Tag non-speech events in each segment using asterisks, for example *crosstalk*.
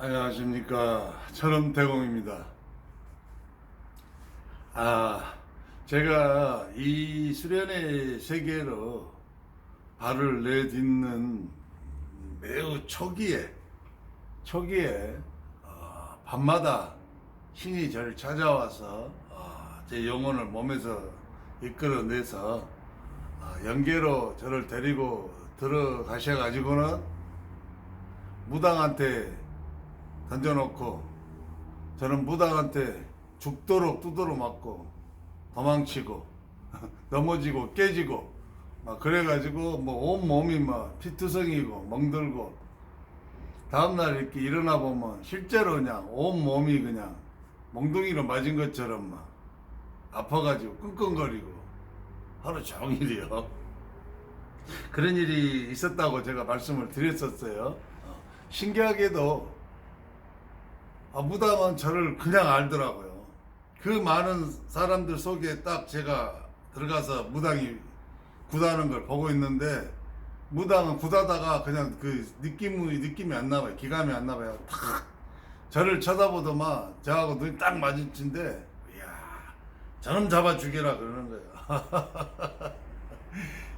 안녕하십니까 철음 대공입니다. 아 제가 이 수련의 세계로 발을 내딛는 매우 초기에 초기에 어, 밤마다 신이 저를 찾아와서 어, 제 영혼을 몸에서 이끌어내서 어, 연계로 저를 데리고 들어가셔가지고는 무당한테 던져놓고 저는 무당한테 죽도록 두도록 맞고 도망치고 *laughs* 넘어지고 깨지고 막 그래가지고 뭐 온 몸이 막 피투성이고 멍들고 다음날 이렇게 일어나 보면 실제로 그냥 온 몸이 그냥 몽둥이로 맞은 것처럼 막 아파가지고 끙끙거리고 하루 종일이요. *laughs* 그런 일이 있었다고 제가 말씀을 드렸었어요. 어, 신기하게도 아, 무당은 저를 그냥 알더라고요. 그 많은 사람들 속에 딱 제가 들어가서 무당이 구다는 걸 보고 있는데 무당은 구다다가 그냥 그 느낌이 느낌이 안 나와요. 기감이 안 나와요. 탁 저를 쳐다보더만 저하고 눈이 딱 마주친데 이야 저놈 잡아 죽여라 그러는 거예요.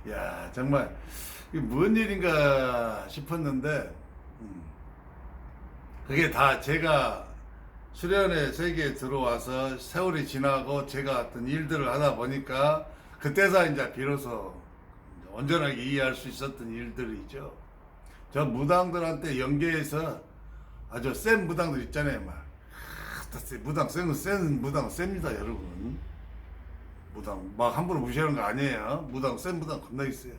*laughs* 야 정말 이게 뭔 일인가 싶었는데 음, 그게 다 제가 수련의 세계에 들어와서 세월이 지나고 제가 어떤 일들을 하다 보니까 그때서 이제 비로소 온전하게 이해할 수 있었던 일들이죠. 저 무당들한테 연계해서 아주 센 무당들 있잖아요, 막. 무당 센, 센 무당 셉니다, 여러분. 무당 막 함부로 무시하는 거 아니에요. 무당 센 무당 겁나 있어요.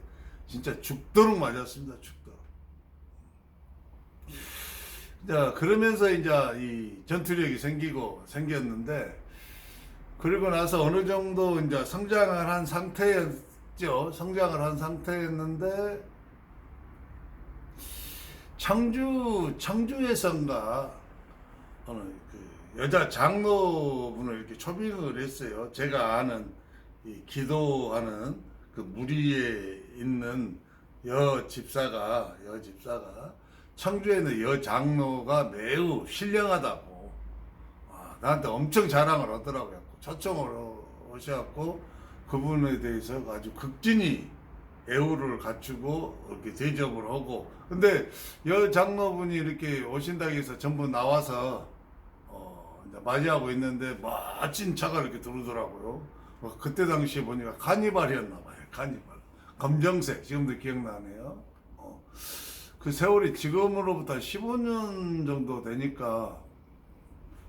진짜 죽도록 맞았습니다, 죽도록. 자, 그러면서 이제 이 전투력이 생기고 생겼는데 그리고 나서 어느 정도 이제 성장을 한 상태였죠. 성장을 한 상태였는데 청주 청주에선가 어느 그 여자 장로분을 이렇게 초빙을 했어요. 제가 아는 이 기도하는 그 무리에 있는 여 집사가 여 집사가 청주에는 여 장로가 매우 신령하다고 아, 나한테 엄청 자랑을 하더라고요. 초청으로 오셔갖고 그분에 대해서 아주 극진히 애우를 갖추고 이렇게 대접을 하고 근데 여 장로분이 이렇게 오신다고 해서 전부 나와서 어, 맞이하고 있는데 멋진 차가 이렇게 들어오더라고요. 어, 그때 당시에 보니까 카니발이었나 봐요. 카니발. 검정색 지금도 기억나네요. 어. 그 세월이 지금으로부터 15년 정도 되니까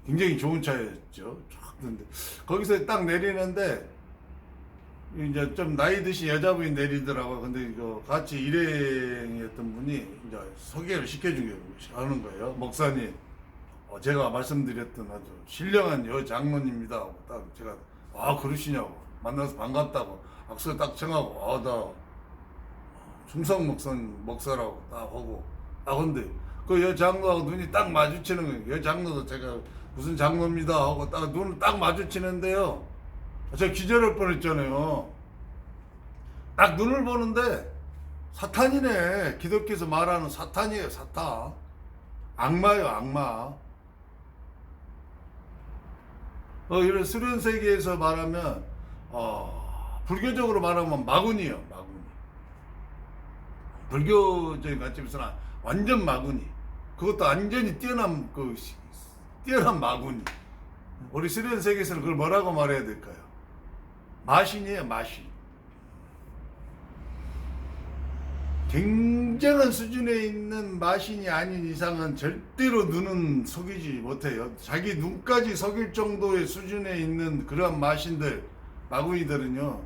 굉장히 좋은 차였죠. 쫙 근데 거기서 딱 내리는데 이제 좀 나이 드신 여자분이 내리더라고요. 근데 이거 같이 일행이었던 분이 이제 소개를 하는 거예요. 목사님, 어, 제가 말씀드렸던 아주 신령한 여 장로님입니다. 딱 제가 아 그러시냐고 만나서 반갑다고 악수 딱 청하고 아나 충성 목사 목사라고 딱 하고 아 근데 그 여 장로하고 눈이 딱 마주치는 거예요. 여 장로도 제가 무슨 장로입니다 하고 딱 눈을 딱 마주치는데요. 저 기절할 뻔했잖아요. 딱 눈을 보는데 사탄이네. 기독교에서 말하는 사탄이에요. 사탄. 악마요, 악마. 어, 이런 수련 세계에서 말하면 어, 불교적으로 말하면 마군이요, 마군. 불교적인 관점에서는 완전 마군이. 그것도 완전히 뛰어난 그 시- 뛰어난 마군이. 우리 수련 세계에서는 그걸 뭐라고 말해야 될까요? 마신이에요, 마신. 굉장한 수준에 있는 마신이 아닌 이상은 절대로 눈은 속이지 못해요. 자기 눈까지 속일 정도의 수준에 있는 그런 마신들, 마구이들은요,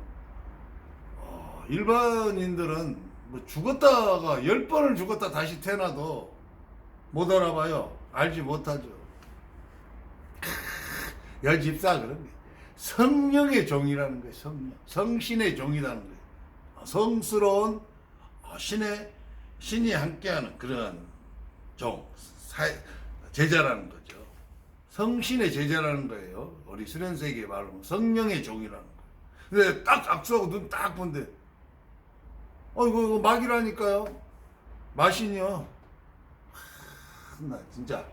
어, 일반인들은 뭐 죽었다가 열 번을 죽었다 다시 태어나도 못 알아봐요. 알지 못하죠. 여 집사 그런 게 성령의 종이라는 거예요. 성령, 성신의 종이라는 거예요. 어, 성스러운 어, 신의 신이 함께하는 그런 종 사, 제자라는 거죠. 성신의 제자라는 거예요. 우리 수련세계 말로 성령의 종이라는 거예요. 근데 딱 악수하고 눈 딱 본데 어 이거, 이거 막이라니까요. 마신이요. 하, 나 진짜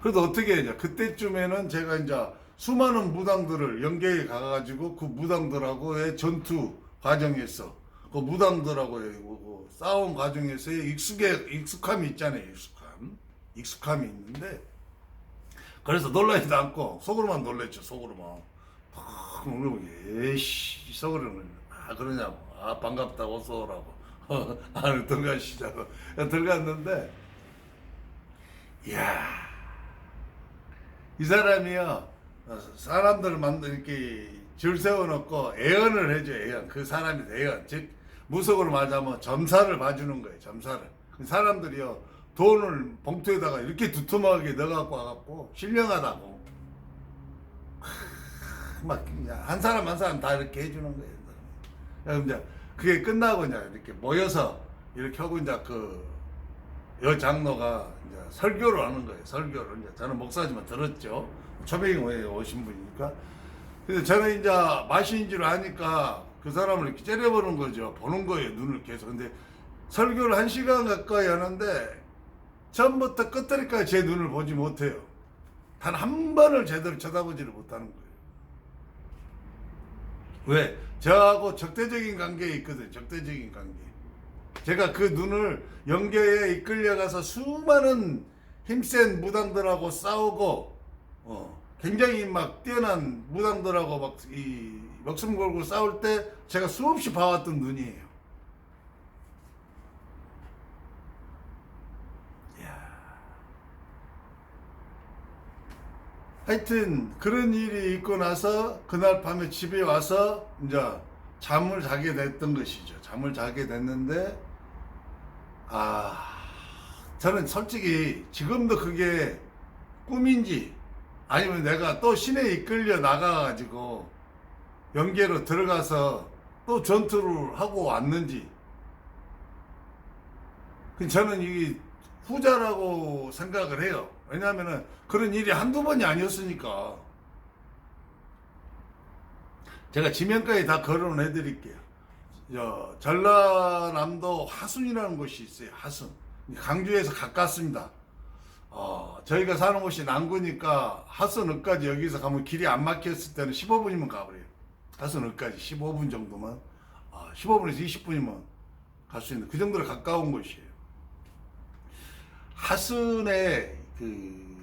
그래도 어떻게 했냐. 그때쯤에는 제가 이제 수많은 무당들을 연계에 가가지고 그 무당들하고의 전투 과정에서 그 무당들하고의 그 싸움 과정에서의 익숙해, 익숙함이 있잖아요. 익숙함. 익숙함이 있는데 그래서 놀라지도 않고 속으로만 놀랬죠. 속으로만. 팍 놀라고 예씨 속으로는 아 그러냐고 아 반갑다 어서 오라고 안에 들어가시자고. 들어갔는데 이야 이 사람이요 사람들을 만들 이렇게 줄 세워놓고 애언을 해줘 애언. 그 사람이 애언. 즉 무속으로 말하자면 점사를 봐주는 거예요 점사를. 그 사람들이요 돈을 봉투에다가 이렇게 두툼하게 넣어갖고 와갖고 신령하다고. 막 한 사람 한 사람 다 이렇게 해주는 거예요. 그래서 이제 그게 끝나고 이제 이렇게 모여서 이렇게 하고 이제 그 여 장로가 이제 설교를 하는 거예요. 설교를 이제 저는 목사지만 들었죠. 초백에 오신 분이니까. 근데 저는 이제 마신인 줄 아니까 그 사람을 이렇게 째려보는 거죠. 보는 거예요. 눈을 계속. 근데 설교를 한 시간 가까이 하는데 처음부터 끝까지 제 눈을 보지 못해요. 단 한 번을 제대로 쳐다보지를 못하는 거예요. 왜? 저하고 적대적인 관계에 있거든. 적대적인 관계. 제가 그 눈을 연계에 이끌려가서 수많은 힘센 무당들하고 싸우고, 어, 굉장히 막 뛰어난 무당들하고 막 이 목숨 걸고 싸울 때 제가 수없이 봐왔던 눈이에요. 하여튼 그런 일이 있고 나서 그날 밤에 집에 와서 이제 잠을 자게 됐던 것이죠. 잠을 자게 됐는데 아 저는 솔직히 지금도 그게 꿈인지 아니면 내가 또 신에 이끌려 나가가지고 연계로 들어가서 또 전투를 하고 왔는지 그 저는 이 후자라고 생각을 해요. 왜냐하면은 그런 일이 한두 번이 아니었으니까. 제가 지명까지 다 거론을 해드릴게요. 저 전라남도 하순이라는 곳이 있어요. 하순. 강주에서 가깝습니다. 어, 저희가 사는 곳이 남구니까 하순읍까지 여기서 가면 길이 안 막혔을 때는 15분이면 가버려요. 하순읍까지 15분 정도만. 아, 15분에서 20분이면 갈 수 있는 그 정도로 가까운 곳이에요. 하순에 그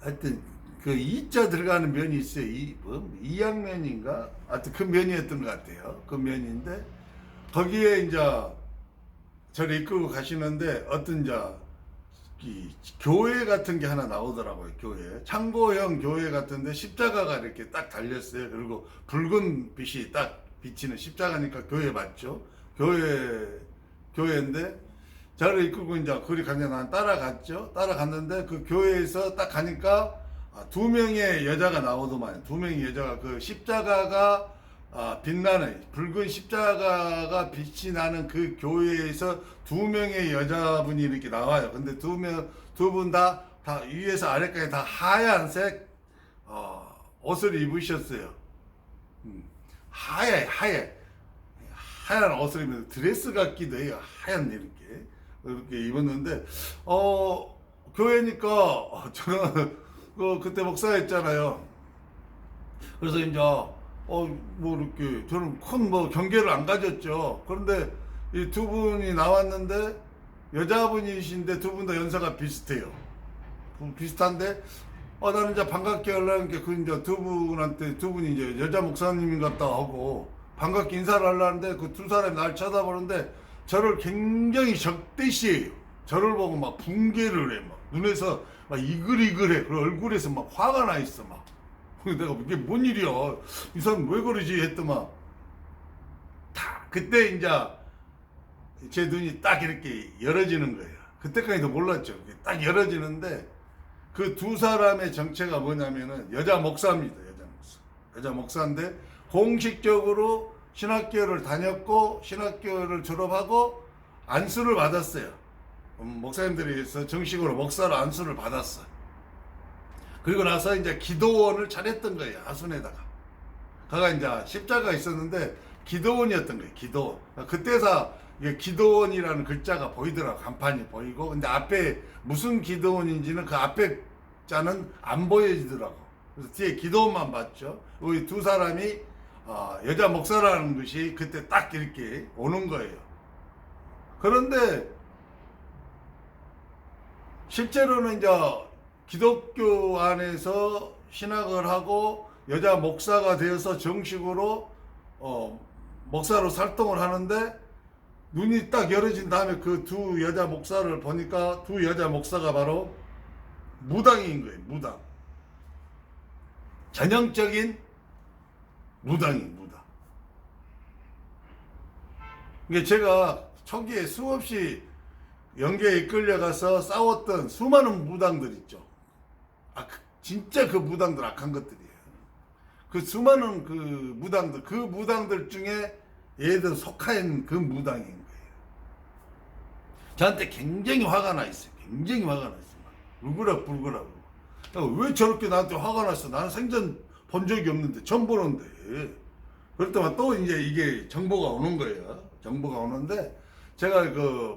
하여튼 그 이자 들어가는 면이 있어요. 이 뭐 이양면인가? 하여튼 그 면이었던 것 같아요. 그 면인데 거기에 이제 저를 이끌고 가시는데 어떤 이 교회 같은 게 하나 나오더라고요. 교회 창고형 교회 같은데 십자가가 이렇게 딱 달렸어요. 그리고 붉은 빛이 딱 비치는 십자가니까 교회 맞죠? 교회 교회인데 저를 이끌고 이제 거기 가냐 난 따라갔죠. 따라갔는데 그 교회에서 딱 가니까 아, 두 명의 여자가 나오더만 두 명의 여자가 그 십자가가 아, 빛나는 붉은 십자가가 빛이 나는 그 교회에서 두 명의 여자분이 이렇게 나와요. 근데 두 명 두 분 다 다 위에서 아래까지 다 하얀색 어, 옷을 입으셨어요. 음, 하얘 하얘 하얀 옷을 입으면 드레스 같기도 해요. 하얀 이렇게 이렇게 입었는데 어 교회니까 어, *laughs* 저는 그 그때 목사였잖아요. 그래서 이제 어뭐 이렇게 저는 큰 뭐 경계를 안 가졌죠. 그런데 이 두 분이 나왔는데 여자분이신데 두 분 다 연세가 비슷해요. 음, 비슷한데 어 나는 이제 반갑게 하려는 게그 이제 두 분한테 두 분이 이제 여자 목사님인 것 같다 하고 반갑게 인사를 하려는데 그 두 사람이 날 쳐다보는데 저를 굉장히 적대시해요. 저를 보고 막 붕괴를 해. 막 눈에서 막 이글이글해. 그리고 얼굴에서 막 화가 나 있어. 막. 내가 이게 뭔 일이야. 이 사람 왜 그러지? 했더만. 다 그때 이제 제 눈이 딱 이렇게 열어지는 거예요. 그때까지도 몰랐죠. 딱 열어지는데 그 두 사람의 정체가 뭐냐면은 여자 목사입니다. 여자 목사. 여자 목사인데 공식적으로 신학교를 다녔고 신학교를 졸업하고 안수를 받았어요. 음, 목사님들에서 정식으로 목사로 안수를 받았어요. 그리고 나서 이제 기도원을 차렸던 거예요. 하순에다가. 거가 이제 십자가 있었는데 기도원이었던 거예요. 기도원. 그때서 기도원이라는 글자가 보이더라고 간판이 보이고 근데 앞에 무슨 기도원인지는 그 앞에 자는 안 보여지더라고 그래서 뒤에 기도원만 봤죠 우리 두 사람이 어, 여자 목사라는 것이 그때 딱 이렇게 오는 거예요 그런데 실제로는 이제 기독교 안에서 신학을 하고 여자 목사가 되어서 정식으로 어, 목사로 활동을 하는데 눈이 딱 열어진 다음에 그 두 여자 목사를 보니까 두 여자 목사가 바로 무당인 거예요. 무당. 전형적인 무당인 무당. 제가 초기에 수없이 연계에 이끌려가서 싸웠던 수많은 무당들 있죠. 아, 그- 진짜 그 무당들 악한 것들이에요. 그 수많은 그 무당들, 그 무당들 중에 얘들 속한 그 무당인 거예요. 저한테 굉장히 화가 나 있어요. 굉장히 화가 나 있어요. 울그락불그락. 야, 왜 저렇게 나한테 화가 났어? 나는 생전 본 적이 없는데, 처음 보는데. 때만 또 이제 이게 정보가 오는 거예요. 정보가 오는데, 제가 그,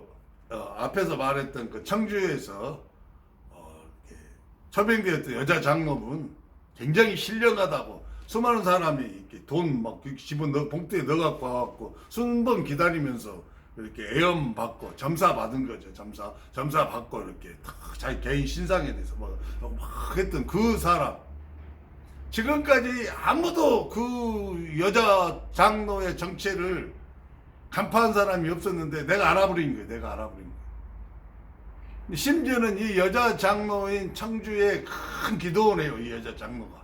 어, 앞에서 말했던 그 청주에서, 어, 처병되었던 여자 장로분, 굉장히 신령하다고, 수많은 사람이 이렇게 돈막 넣, 봉투에 넣어갖고 와갖고, 순번 기다리면서 이렇게 애엄 받고, 점사 받은 거죠, 점사. 점사 받고, 이렇게 탁 자기 개인 신상에 대해서 막, 막 했던 그 사람. 지금까지 아무도 그 여자 장로의 정체를 간파한 사람이 없었는데 내가 알아버린 거예요. 내가 알아버린 거예요. 심지어는 이 여자 장로인 청주의 큰 기도원이에요. 이 여자 장로가.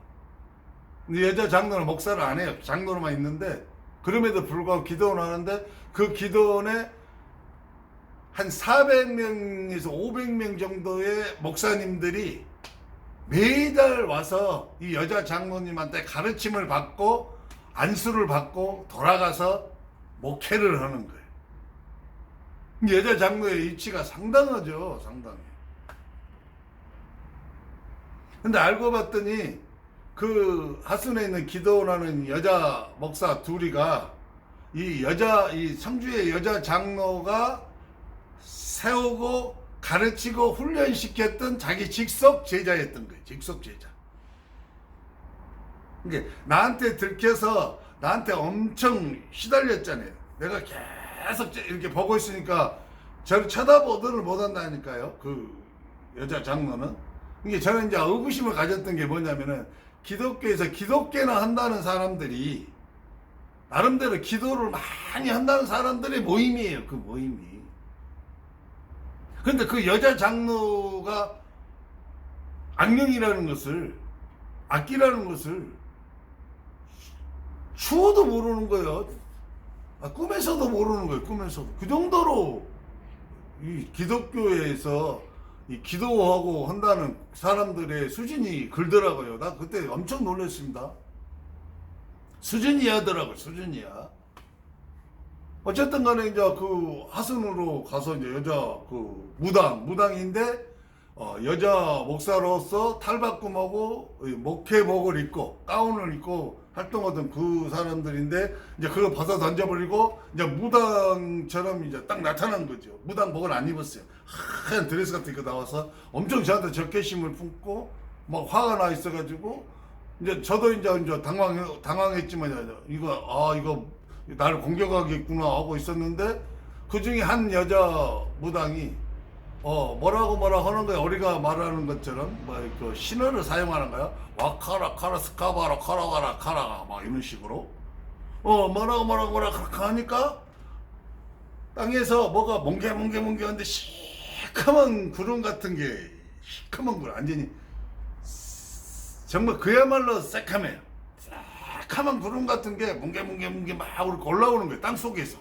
근데 여자 장로는 목사를 안 해요. 장로로만 있는데 그럼에도 불구하고 기도원 하는데 그 기도원에 한 400명에서 500명 정도의 목사님들이 매달 와서 이 여자 장로님한테 가르침을 받고 안수를 받고 돌아가서 목회를 하는 거예요. 이 여자 장로의 위치가 상당하죠, 상당해. 근데 알고 봤더니 그 하순에 있는 기도원하는 여자 목사 둘이가 이 여자 이 성주의 여자 장로가 세우고 가르치고 훈련시켰던 자기 직속 제자였던 거예요. 직속 제자. 이게 나한테 들켜서 나한테 엄청 시달렸잖아요. 내가 계속 이렇게 보고 있으니까 저를 쳐다보지를 못한다니까요. 그 여자 장로는. 이게 저는 이제 의구심을 가졌던 게 뭐냐면은 기독교에서 기독교나 한다는 사람들이 나름대로 기도를 많이 한다는 사람들의 모임이에요. 그 모임이. 근데 그 여자 장로가 악령이라는 것을 악기라는 것을 추워도 모르는 거예요. 아, 꿈에서도 모르는 거예요. 꿈에서도 그 정도로 이 기독교에서 이 기도하고 한다는 사람들의 수준이 글더라고요. 나 그때 엄청 놀랐습니다. 수준이야 하더라고요. 수준이야. 어쨌든 간에 이제 그 하순으로 가서 이제 여자 그 무당, 무당인데 어, 여자 목사로서 탈바꿈하고 이 목회복을 입고 가운을 입고 활동하던 그 사람들인데 이제 그거 벗어 던져버리고 이제 무당처럼 이제 딱 나타난 거죠. 무당복을 안 입었어요. 하얀 드레스 같은 거 나와서 엄청 저한테 적개심을 품고 막 화가 나 있어가지고 이제 저도 이제 이제 당황 당황했지만 이거 아 이거 나를 공격하겠구나 하고 있었는데 그 중에 한 여자 무당이 어 뭐라고 뭐라 하는 거야? 우리가 말하는 것처럼 뭐그 신어를 사용하는 거야. 와카라 카라 스카바라 카라가라 카라가 막 이런 식으로. 어 뭐라고 뭐라고 뭐라고 그렇게 하니까 땅에서 뭐가 뭉게 뭉게 뭉게 하는데 시커먼 구름 같은 게 시커먼 구름 완전히 정말 그야말로 새카매요 새카만 구름 같은 게 뭉게 뭉게 뭉게 막 올라오는 거예요 땅 속에서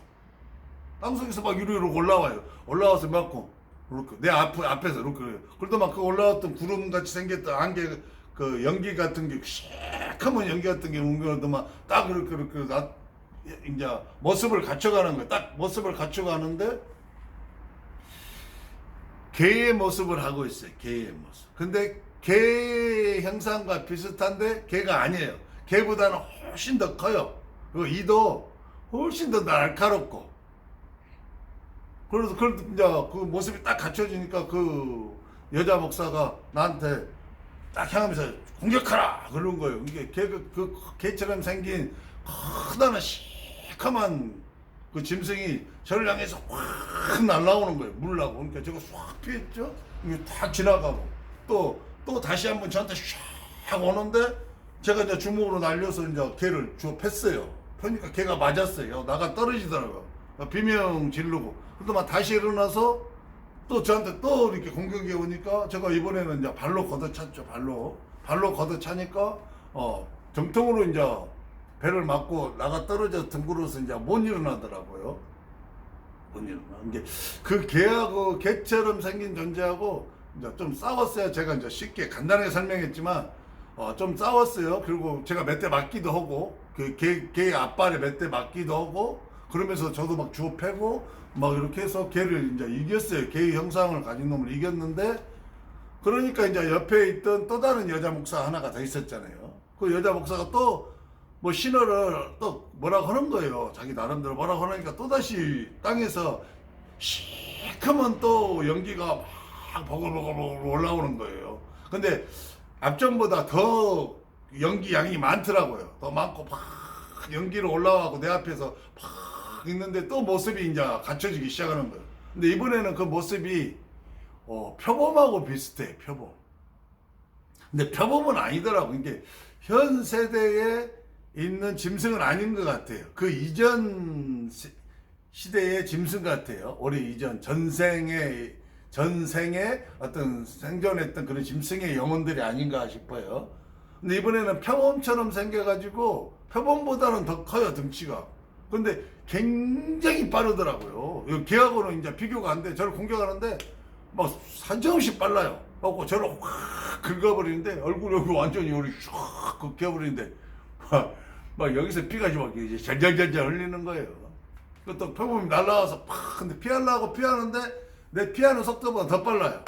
땅 속에서 막 유리로 올라와요 올라와서 막고 이렇게 내 앞, 앞에서 이렇게 그러다 막 그 올라왔던 구름 같이 생겼던 안개 그 연기 같은 게 시커먼 연기 같은 게 뭉겨도 막딱 이렇게 이렇게 나 이제 모습을 갖춰가는 거예요 딱 모습을 갖춰가는데 개의 모습을 하고 있어요. 개의 모습. 근데 개 형상과 비슷한데 개가 아니에요. 개보다는 훨씬 더 커요. 그리고 이도 훨씬 더 날카롭고 그래서 그 이제 그 모습이 딱 갖춰지니까 그 여자 목사가 나한테 딱 향하면서 공격하라 그런 거예요. 이게 개, 그 개처럼 생긴 커다란 시커먼 그 짐승이 저를 향해서 확 날라오는 거예요. 물라고. 그러니까 제가 싹 피했죠. 이게 탁 지나가고 또, 또 다시 한번 저한테 샥 오는데 제가 이제 주먹으로 날려서 이제 걔를 주워 팼어요. 그러니까 걔가 맞았어요. 나가 떨어지더라고요. 비명 지르고. 그러더만 다시 일어나서 또 저한테 또 이렇게 공격이 오니까 제가 이번에는 이제 발로 걷어찼죠. 발로. 발로 걷어차니까 어, 정통으로 이제 배를 맞고 나가 떨어져 둥그러서 이제 못 일어나더라고요. 못 일어나. 그 개하고 개처럼 생긴 존재하고 이제 좀 싸웠어요. 제가 이제 쉽게 간단하게 설명했지만 어, 좀 싸웠어요. 그리고 제가 몇 대 맞기도 하고 그개개 앞발에 몇대 맞기도 하고 그러면서 저도 막 주워 패고 막 이렇게 해서 개를 이제 이겼어요. 개의 형상을 가진 놈을 이겼는데 그러니까 이제 옆에 있던 또 다른 여자 목사 하나가 더 있었잖아요. 그 여자 목사가 또 뭐 신호를 또 뭐라고 하는 거예요. 자기 나름대로 뭐라고 하니까 또 다시 땅에서 시커먼 또 연기가 막 버글버글 올라오는 거예요. 근데 앞전보다 더 연기 양이 많더라고요. 더 많고 막 연기로 올라가고 내 앞에서 막 있는데 또 모습이 이제 갖춰지기 시작하는 거예요. 근데 이번에는 그 모습이 어, 표범하고 비슷해, 표범. 근데 표범은 아니더라고. 이게 현 세대에 있는 짐승은 아닌 것 같아요. 그 이전 시- 시대의 짐승 같아요. 우리 이전 전생의 전생에 어떤 생존했던 그런 짐승의 영혼들이 아닌가 싶어요. 근데 이번에는 표범처럼 생겨가지고 표범보다는 더 커요 등치가. 근데 굉장히 빠르더라고요. 이 걔하고는 이제 비교가 안 돼. 저를 공격하는데 막 산정없이 빨라요. 그래갖고 저를 확 긁어버리는데 얼굴 여기 완전히 여기 쫙 긁혀버리는데 막, 막 여기서 피가 막 이제 잘잘잘잘 흘리는 거예요. 그또 표범이 날라와서 팍 근데 피하려고 피하는데 내 피하는 속도보다 더 빨라요.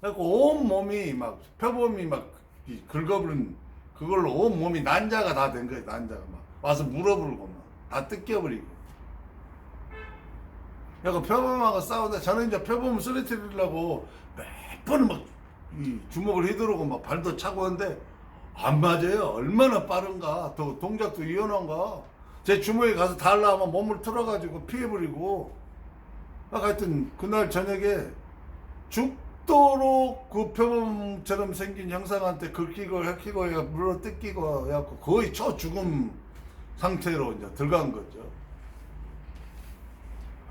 그래갖고 온 몸이 막 표범이 막이 긁어버린 그걸로 온 몸이 난자가 다 된 거예요. 난자가 막 와서 물어버리고 막 다 뜯겨버리고. 그래갖고 표범하고 싸우는데 저는 이제 표범을 쓰러뜨리려고 몇 번을 막이 주먹을 휘두르고 막 발도 차고 하는데 안 맞아요. 얼마나 빠른가. 또 동작도 유연한가. 제 주먹에 가서 달라 하면 몸을 틀어가지고 피해버리고. 막 하여튼 그날 저녁에 죽도록 그 표범처럼 생긴 형상한테 긁히고 헥히고 해가 물어 뜯기고 해갖고 거의 초 죽음 상태로 이제 들어간 거죠.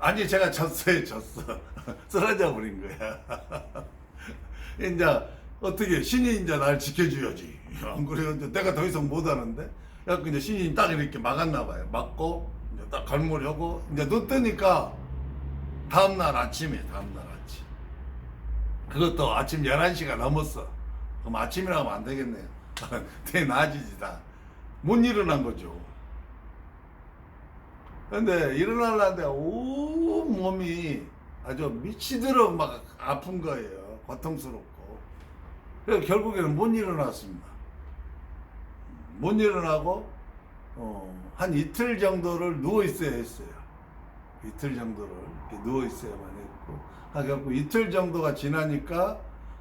아니 제가 졌어요 졌어. *laughs* 쓰러져 버린 거야. *laughs* 이제 어떻게 신이 이제 날 지켜줘야지. 안 그래요? 내가 더 이상 못 하는데? 그래갖고 이제 신이 딱 이렇게 막았나 봐요. 막고 이제 딱 갈무리하고 이제 눈 뜨니까 다음날 아침에 다음날 아침 그것도 아침 11시가 넘었어 그럼 아침이라고 하면 안 되겠네요 *laughs* 대낮이지 다 못 일어난 거죠 근데 일어나려는데 온 몸이 아주 미치도록 막 아픈 거예요. 고통스럽고. 그래서 결국에는 못 일어났습니다. 못 일어나고 어, 한 이틀 정도를 누워 있어야 했어요. 이틀 정도를 이렇게 누워 있어야만 했고. 하고 이틀 정도가 지나니까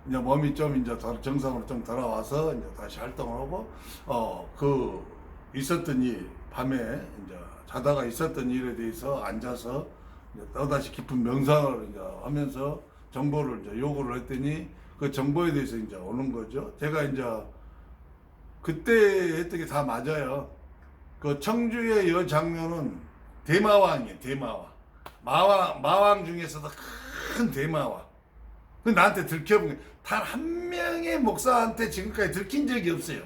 이제 몸이 좀 이제 더 정상으로 좀 돌아와서 이제 다시 활동을 하고 어 그 있었던 일 밤에 이제 자다가 있었던 일에 대해서 앉아서 이제 또다시 깊은 명상을 이제 하면서 정보를 이제 요구를 했더니 그 정보에 대해서 이제 오는 거죠. 제가 이제 그때 했던 게 다 맞아요. 그 청주의 여 장면은 대마왕이에요. 대마왕. 마왕 마왕 중에서도 큰 대마왕. 그 나한테 들켜본 단한 명의 목사한테 지금까지 들킨 적이 없어요.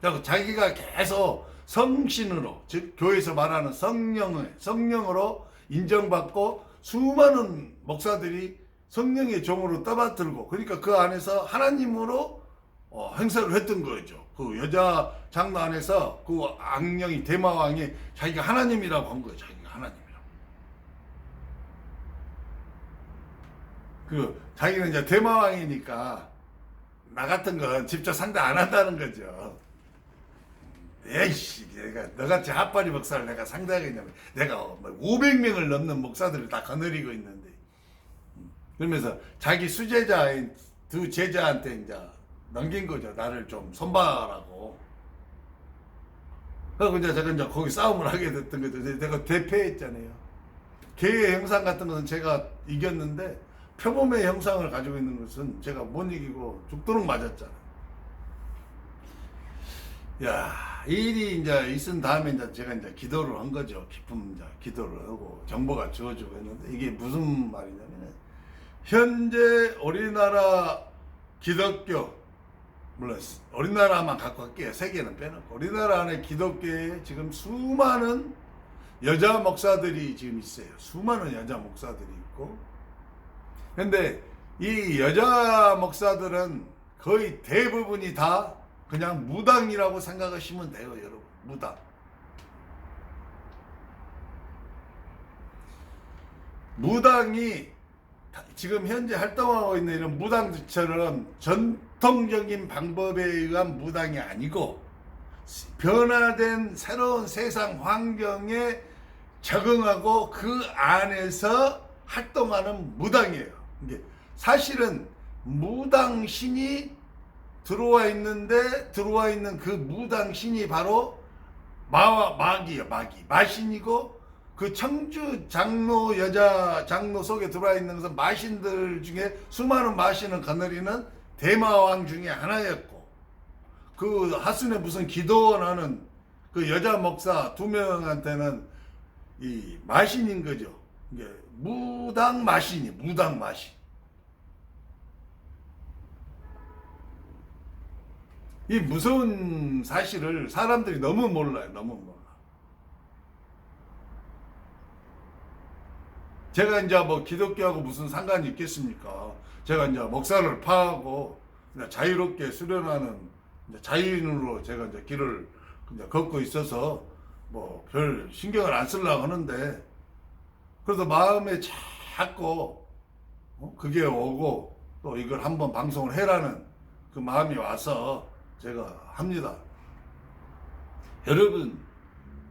그리고 자기가 계속 성신으로 즉 교회에서 말하는 성령을 성령으로 인정받고 수많은 목사들이 성령의 종으로 떠받들고 그러니까 그 안에서 하나님으로 어, 행사를 했던 거죠. 그 여자 장로 안에서 그 악령이 대마왕이 자기가 하나님이라고 한 거예요. 자기가 하나님이라고. 그 자기는 이제 대마왕이니까 나 같은 건 직접 상대 안 한다는 거죠. 에이씨 내가 너같이 핫바리 목사를 내가 상대하겠냐면 내가 뭐 500명을 넘는 목사들을 다 거느리고 있는데 음. 그러면서 자기 수제자인 두 제자한테 이제 넘긴 거죠 나를 좀 손봐라고 그리고 이제 제가 이제 거기 싸움을 하게 됐던 거죠 내가 대패했잖아요 개의 형상 같은 것은 제가 이겼는데 표범의 형상을 가지고 있는 것은 제가 못 이기고 죽도록 맞았잖아요 야, 이 일이 이제 있은 다음에 이제 제가 이제 기도를 한 거죠. 깊은 이제 기도를 하고 정보가 주어지고 했는데 이게 무슨 말이냐면 현재 우리나라 기독교 물론 우리나라만 갖고 갈게요. 세계는 빼놓고 우리나라 안에 기독교에 지금 수많은 여자 목사들이 지금 있어요. 수많은 여자 목사들이 있고 근데 이 여자 목사들은 거의 대부분이 다 그냥 무당이라고 생각하시면 돼요, 여러분. 무당. 무당이 다- 지금 현재 활동하고 있는 이런 무당들처럼 전통적인 방법에 의한 무당이 아니고 변화된 새로운 세상 환경에 적응하고 그 안에서 활동하는 무당이에요. 사실은 무당 신이 들어와 있는데 들어와 있는 그 무당 신이 바로 마와 마기요 마기 마신이고 그 청주 장로 여자 장로 속에 들어와 있는 것은 마신들 중에 수많은 마신을 거느리는 대마왕 중에 하나였고 그 하순에 무슨 기도원하는 그 여자 목사 두 명한테는 이 마신인 거죠. 무당 마신이 무당 마신. 이 무서운 사실을 사람들이 너무 몰라요. 너무 몰라. 제가 이제 뭐 기독교하고 무슨 상관이 있겠습니까? 제가 이제 목사를 파하고 자유롭게 수련하는 자유인으로 제가 이제 길을 이제 걷고 있어서 뭐 별 신경을 안 쓰려고 하는데 그래도 마음에 자꾸 어? 그게 오고 또 이걸 한번 방송을 해라는 그 마음이 와서 제가 합니다. 여러분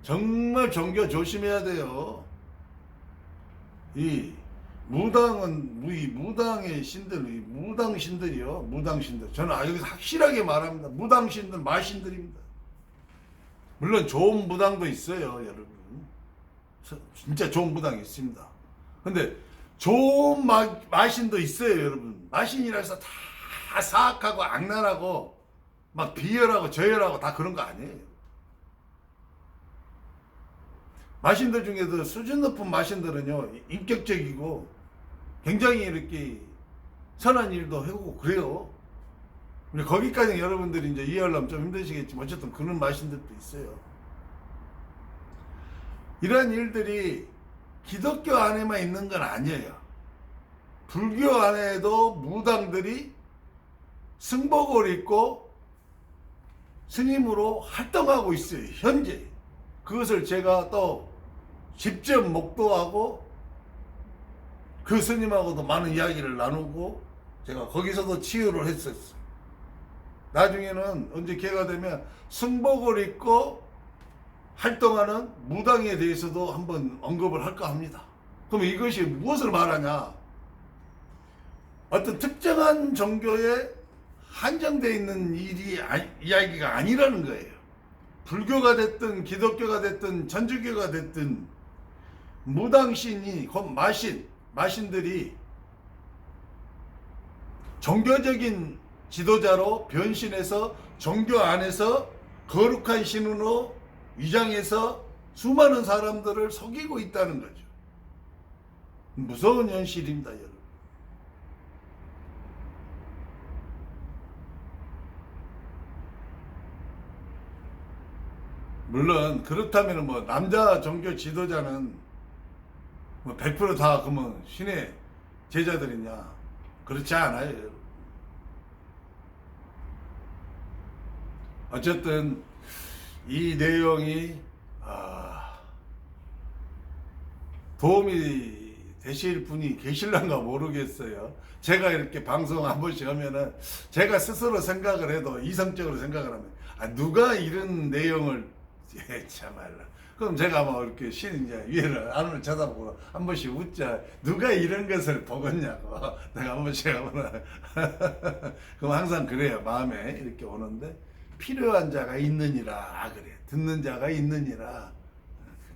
정말 종교 조심해야 돼요. 이 무당은 무- 이 무당의 신들, 이 무당 신들이요, 무당 신들. 저는 아, 여기서 확실하게 말합니다. 무당 신들, 마신들입니다. 물론 좋은 무당도 있어요, 여러분. 서- 진짜 좋은 무당이 있습니다. 근데 좋은 마, 마신도 있어요, 여러분. 마신이라 해서 다 사악하고 악랄하고 막 비열하고 저열하고 다 그런 거 아니에요. 마신들 중에도 수준 높은 마신들은요, 인격적이고 굉장히 이렇게 선한 일도 해오고 그래요. 근데 거기까지 여러분들이 이제 이해하려면 좀 힘드시겠지만 어쨌든 그런 마신들도 있어요. 이러한 일들이 기독교 안에만 있는 건 아니에요. 불교 안에도 무당들이 승복을 입고 스님으로 활동하고 있어요. 현재. 그것을 제가 또 직접 목도하고 그 스님하고도 많은 이야기를 나누고 제가 거기서도 치유를 했었어요. 나중에는 언제 기회가 되면 승복을 입고 활동하는 무당에 대해서도 한번 언급을 할까 합니다. 그럼 이것이 무엇을 말하냐? 어떤 특정한 종교에 한정되어 있는 일이 아, 이야기가 아니라는 거예요. 불교가 됐든 기독교가 됐든 천주교가 됐든 무당신이 곧 마신 마신들이 종교적인 지도자로 변신해서 종교 안에서 거룩한 신으로 위장해서 수많은 사람들을 속이고 있다는 거죠. 무서운 현실입니다, 여러분. 물론 그렇다면 뭐 남자 종교 지도자는 뭐 100%다 그러면 신의 제자들이냐 그렇지 않아요. 어쨌든 이 내용이 아, 도움이 되실 분이 계실란가 모르겠어요. 제가 이렇게 방송 한 번씩 하면은 제가 스스로 생각을 해도 이성적으로 생각을 하면 아, 누가 이런 내용을 *laughs* 예, 참말라. 그럼 제가 뭐 이렇게 신 이제 위에를 안을 쳐다보고 한 번씩 웃자. 누가 이런 것을 보겠냐고. *laughs* 내가 한 번씩 하면 그럼 항상 그래요. 마음에 이렇게 오는데 필요한 자가 있느니라 그래. 듣는 자가 있느니라.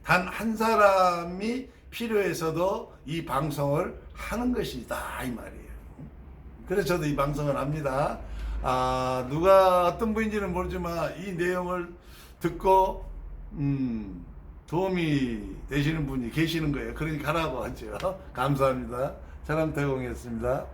단 한 사람이 필요해서도 이 방송을 하는 것이다 이 말이에요. 그래서 저도 이 방송을 합니다. 아 누가 어떤 분인지는 모르지만 이 내용을 듣고 음, 도움이 되시는 분이 계시는 거예요. 그러니 가라고 하죠. *laughs* 감사합니다. 사람 대공이었습니다.